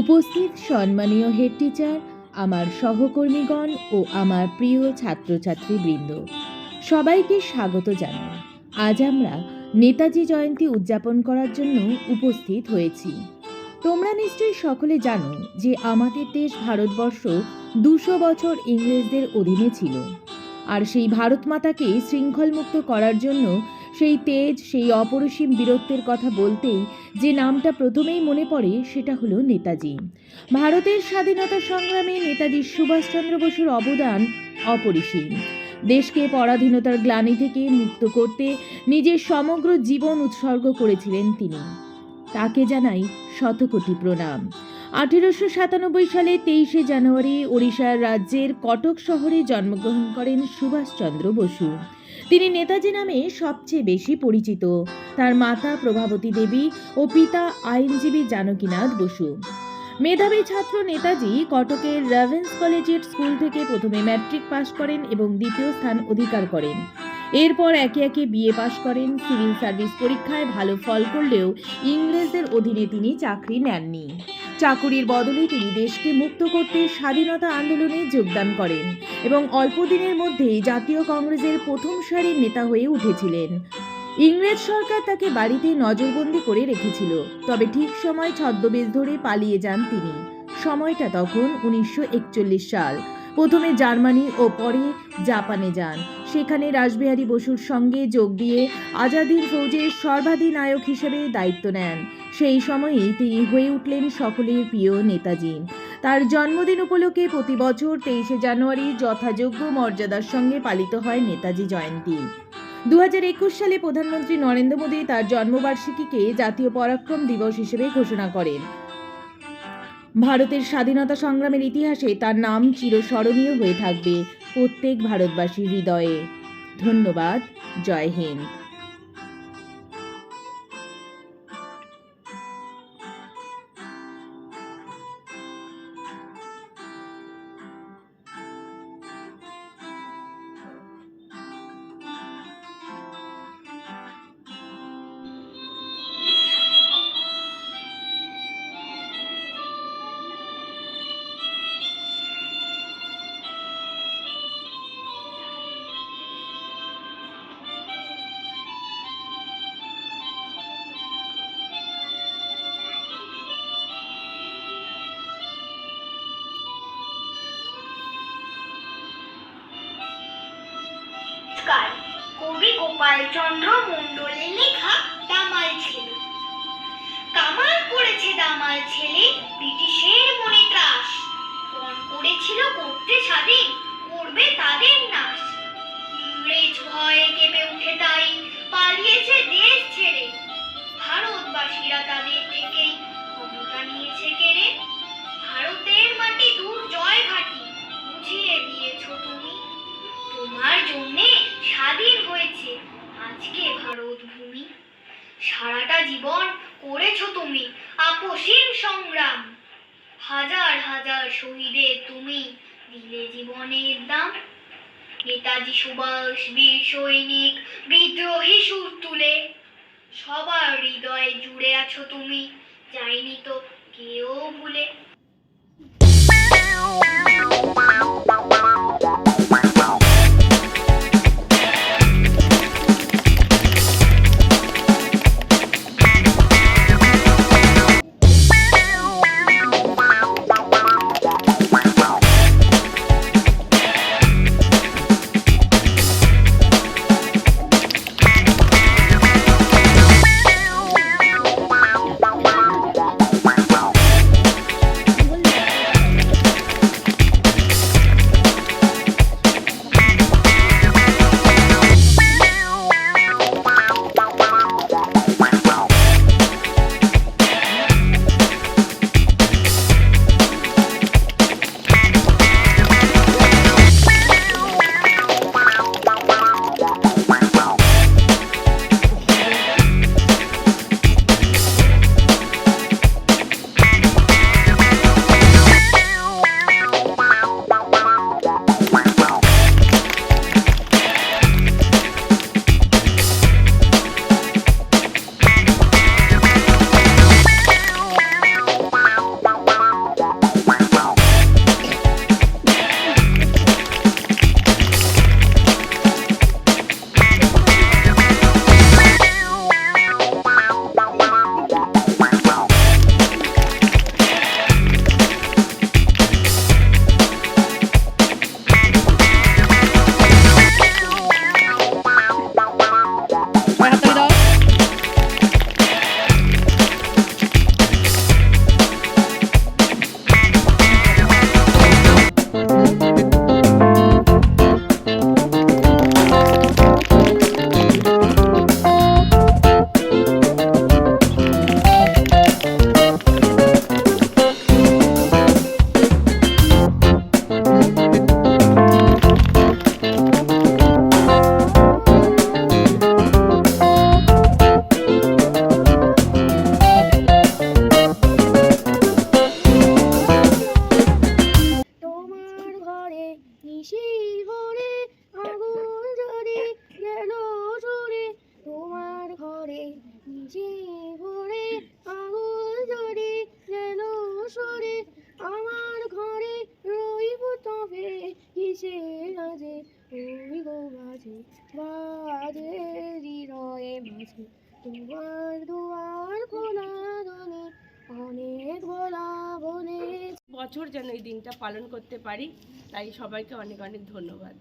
উপস্থিত সম্মানীয় head teacher আমার সহকর্মীগণ ও আমার প্রিয় ছাত্রছাত্রীবৃন্দ। সবাইকে স্বাগত জানাই। আজ আমরা নেতাজি জয়ন্তী উদযাপন করার জন্য উপস্থিত হয়েছি। তোমরা নিশ্চয়ই সকলে জানো যে আমাদের দেশ ভারতবর্ষ দুশো বছর ইংরেজদের অধীনে ছিল। আর সেই ভারত মাতাকে শৃঙ্খলমুক্ত করার জন্য সেই তেজ, সেই অপরিসীম বীরত্বের কথা বলতেই যে নামটা প্রথমেই মনে পড়ে সেটা হলো নেতাজি। ভারতের স্বাধীনতা সংগ্রামে নেতাজি সুভাষচন্দ্র বসুর অবদান অপরিসীম। দেশকে পরাধীনতার গ্লানি থেকে মুক্ত করতে নিজের সমগ্র জীবন উৎসর্গ করেছিলেন তিনি। তাকে জানাই শতকোটি প্রণাম। আঠেরোশো সাতানব্বই সালে তেইশে জানুয়ারি ওড়িশার রাজ্যের কটক শহরে জন্মগ্রহণ করেন সুভাষচন্দ্র বসু। তিনি নেতাজি নামে সবচেয়ে বেশি পরিচিত। তার মাতা প্রভাবতী দেবী ও পিতা আইনজীবী জানকীনাথ বসু। মেধাবী ছাত্র নেতাজি কটকের রেভেন্স কলেজের স্কুল থেকে প্রথমে ম্যাট্রিক পাশ করেন এবং দ্বিতীয় স্থান অধিকার করেন। এরপর একে একে বিএ পাশ করেন। সিভিল সার্ভিস পরীক্ষায় ভালো ফল করলেও ইংরেজদের অধীনে তিনি চাকরি নেননি। চাকুরির বদলে তিনি দেশকে মুক্ত করতে স্বাধীনতা আন্দোলনে যোগদান করেন এবং অল্প দিনের মধ্যেই জাতীয় কংগ্রেসের প্রথম সারির নেতা হয়ে উঠেছিলেন। ইংরেজ সরকার তাকে বাড়িতে নজরবন্দি করে রেখেছিল, তবে ঠিক সময় ছদ্মবেশ ধরে পালিয়ে যান তিনি। সময়টা তখন উনিশশো একচল্লিশ সাল। প্রথমে জার্মানি ও পরে জাপানে যান। সেখানে রাসবিহারী বসুর সঙ্গে যোগ দিয়ে আজাদির ফৌজের সর্বাধিনায়ক হিসেবে দায়িত্ব নেন। সেই সময়েই তিনি হয়ে উঠলেন সকলের প্রিয় নেতাজি। তার জন্মদিন উপলক্ষে প্রতি বছর তেইশে জানুয়ারি যথাযোগ্য মর্যাদার সঙ্গে পালিত হয় নেতাজি জয়ন্তী। দু হাজার একুশ সালে প্রধানমন্ত্রী নরেন্দ্র মোদী তার জন্মবার্ষিকীকে জাতীয় পরাক্রম দিবস হিসেবে ঘোষণা করেন। ভারতের স্বাধীনতা সংগ্রামের ইতিহাসে তার নাম চিরস্মরণীয় হয়ে থাকবে প্রত্যেক ভারতবাসীর হৃদয়ে। ধন্যবাদ, জয় হিন্দ। নমস্কার। কবি গোপাল চন্দ্র মণ্ডলের লেখা দামাল ছেলে। কামাল করেছে দামাল ছেলে ব্রিটিশের তুমি সংগ্রাম। হাজার হাজার শহীদের তুমি দিলে জীবনের দাম। নেতাজি সুভাষ বীর সৈনিক, বিদ্রোহী সুর তুলে। সবার হৃদয়ে জুড়ে আছো তুমি, যাইনি তো কেউ ভুলে। বলেছি দুয়ার দুয়ার খোলা দনি অনেক বলা বলে বছর যেন এই দিনটা পালন করতে পারি, তাই সবাইকে অনেক অনেক ধন্যবাদ।